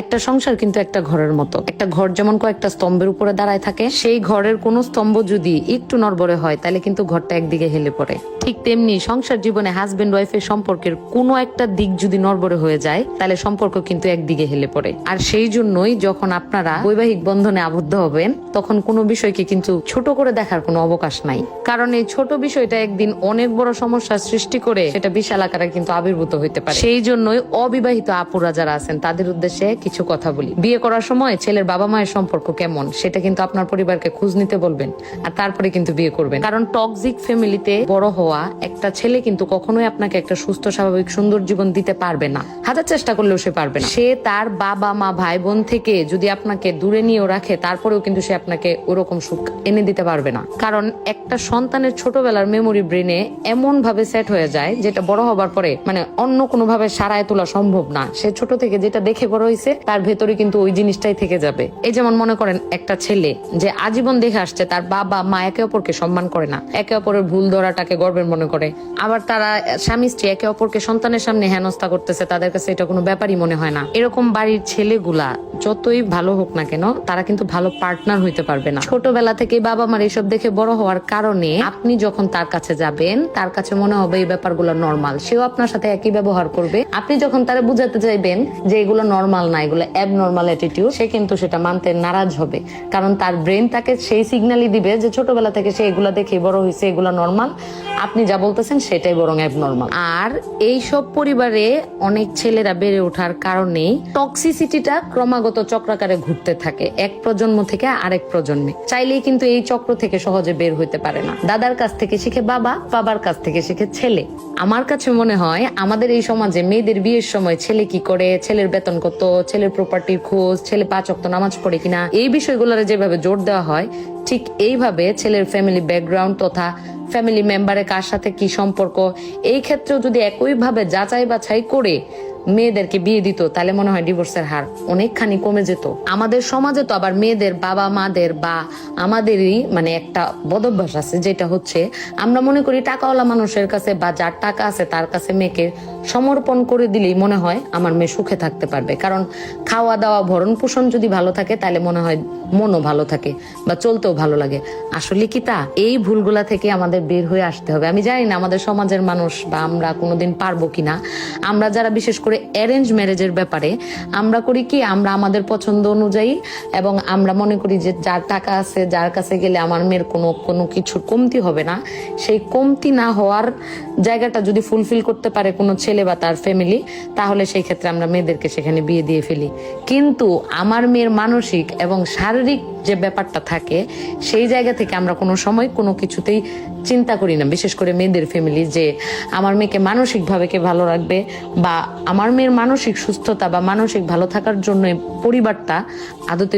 একটা সংসার কিন্তু একটা ঘরের মতো। একটা ঘর যেমন কয়েকটা স্তম্ভের উপরে দাঁড়ায় থাকে, সেই ঘরের কোন স্তম্ভ যদি একটু নড়বড়ে হয়, তাহলে কিন্তু ঘরটা একদিকে হেলে পড়ে। ঠিক তেমনি সংসার জীবনে হাজবেন্ড ওয়াইফের সম্পর্কের কোনো একটা দিক যদি নড়বড়ে হয়ে যায়, তাহলে সম্পর্ক কিন্তু একদিকে হেলে পড়ে। আর সেই জন্যই যখন আপনারা বৈবাহিক বন্ধনে আবদ্ধ হবেন, তখন কোনো বিষয়কে কিন্তু ছোট করে দেখার কোনো অবকাশ নাই। কারণ এই ছোট বিষয়টা একদিন অনেক বড় সমস্যার সৃষ্টি করে, সেটা বিশাল আকারে কিন্তু আবির্ভূত হইতে পারে। সেই জন্যই অবিবাহিত আপুরা যারা আছেন, তাদের উদ্দেশ্যে কিছু কথা বলি। বিয়ে করার সময় ছেলের বাবা মায়ের সম্পর্ক কেমন, সেটা কিন্তু আপনার পরিবারকে খোঁজ নিতে বলবেন আর তারপরে কিন্তু বিয়ে করবেন। কারণ টক্সিক ফ্যামিলিতে বড় হওয়া একটা ছেলে কিন্তু কখনোই আপনাকে একটা সুস্থ, স্বাভাবিক, সুন্দর জীবন দিতে পারবে না। হাজার চেষ্টা করলেও সে পারবে না। সে তার বাবা মা ভাই বোন থেকে যদি আপনাকে দূরে নিয়েও রাখে, তারপরেও কিন্তু সে আপনাকে ওরকম সুখ এনে দিতে পারবে না। কারণ একটা সন্তানের ছোটবেলার মেমোরি ব্রেনে এমন ভাবে সেট হয়ে যায়, যেটা বড় হবার পরে মানে অন্য কোনো ভাবে সারায় তোলা সম্ভব না। সে ছোট থেকে যেটা দেখে বড় হয়েছে তার ভেতরে কিন্তু ওই জিনিসটাই থেকে যাবে। এই যেমন মনে করেন একটা ছেলে যে আজীবন দেখে আসছে, তার বাবা, মা একে অপরকে সম্মান করে না। একে অপরের ভুল ধরাটাকে গর্বের মনে করে। আবার তারা স্বামী, স্ত্রী একে অপরকে সন্তানের সামনে হেনস্থা করতেছে, তাদের কাছে এটা কোনো ব্যাপারই মনে হয় না। এরকম বাড়ির ছেলেগুলা যতই ভালো হোক না কেন, তারা কিন্তু ভালো পার্টনার হইতে পারবে না। ছোটবেলা থেকে বাবা মার এসব দেখে বড় হওয়ার কারণে আপনি যখন তার কাছে যাবেন, তার কাছে মনে হবে এই ব্যাপারগুলো নর্মাল সেও আপনার সাথে একই ব্যবহার করবে। আপনি যখন তারা বুঝাতে চাইবেন যে এগুলো নর্মাল না এগুলো অ্যাবনর্মাল অ্যাটিটিউড সে কিন্তু সেটা মানতে নারাজ হবে। কারণ তার ব্রেন তাকে সেই সিগন্যালই দিবে যে ছোটবেলা থেকে সে এগুলো দেখে বড় হয়েছে, এগুলো নর্মাল আপনি যা বলতেছেন সেটাই বরং অ্যাবনর্মাল আর এই সব পরিবারে অনেক ছেলেরা বেড়ে ওঠার কারণে টক্সিসিটিটা ক্রমাগত চক্রাকারে ঘুরতে থাকে। এক প্রজন্ম থেকে আরেক প্রজন্মে। চাইলেই কিন্তু এই চক্র থেকে সহজে বের হইতে পারে না। দাদার কাছ থেকে শিখে বাবা, বাবার কাছ থেকে শিখে ছেলে। আমার কাছে মনে হয় আমাদের এই সমাজে মেয়েদের বিয়ের সময় ছেলে কি করে, ছেলের বেতন কত ছেলের প্রপার্টির খোঁজ, ছেলে পাঁচ অক্ত নামাজ পড়ে কিনা, এই বিষয়গুলোর যেভাবে জোর দেওয়া হয়, ঠিক এইভাবে ছেলের ফ্যামিলি ব্যাকগ্রাউন্ড তথা ফ্যামিলি মেম্বারের কার সাথে কি সম্পর্ক, এই ক্ষেত্রেও যদি একইভাবে যাচাই বাছাই করে মেয়েদেরকে বিয়ে দিত, তাহলে মনে হয় ডিভোর্সের হার অনেকখানি কমে যেত। আমাদের সমাজে তো আবার মেয়েদের বাবা মাদের বা আমাদেরই মানে একটা বদভ্যাস আছে, যেটা হচ্ছে আমরা মনে করি টাকাওয়ালা মানুষের কাছে বা যার টাকা আছে তার কাছে মেয়েকে সমর্পণ করে দিলেই মনে হয় আমার মেয়ে সুখে থাকতে পারবে। কারণ খাওয়া দাওয়া, ভরণ পোষণ যদি ভালো থাকে, তাহলে মনে হয় মনও ভালো থাকে বা চলতেও ভালো লাগে। আসলে কি তা? এই ভুলগুলা থেকে আমাদের বের হয়ে আসতে হবে। আমি জানি না আমাদের সমাজের মানুষ বা আমরা কোনোদিন পারব কিনা। আমরা যারা বিশেষ করে অ্যারেঞ্জ ম্যারেজের ব্যাপারে আমরা করি কি, আমরা আমাদের পছন্দ অনুযায়ী এবং আমরা মনে করি যে যার টাকা আছে, যার কাছে গেলে আমার মেয়ের কোনো কোনো কিছুর কমতি হবে না। সেই কমতি না হওয়ার জায়গাটা যদি ফুলফিল করতে পারে কোনো ছেলে বা তার ফ্যামিলি তাহলে সেই ক্ষেত্রে আমরা মেয়েদেরকে সেখানে বিয়ে দিয়ে ফেলি। কিন্তু আমার মেয়ের মানসিক এবং শারীরিক যে ব্যাপারটা থাকে, সেই জায়গা থেকে আমরা কোনো সময় কোনো কিছুতেই চিন্তা করি না। বিশেষ করে মেয়েদের ফ্যামিলি যে আমার মেয়েকে মানসিকভাবে কে ভালো রাখবে বা আমার মেয়ের মানসিক সুস্থতা বা মানসিক ভালো থাকার জন্য পরিবারটা আদতে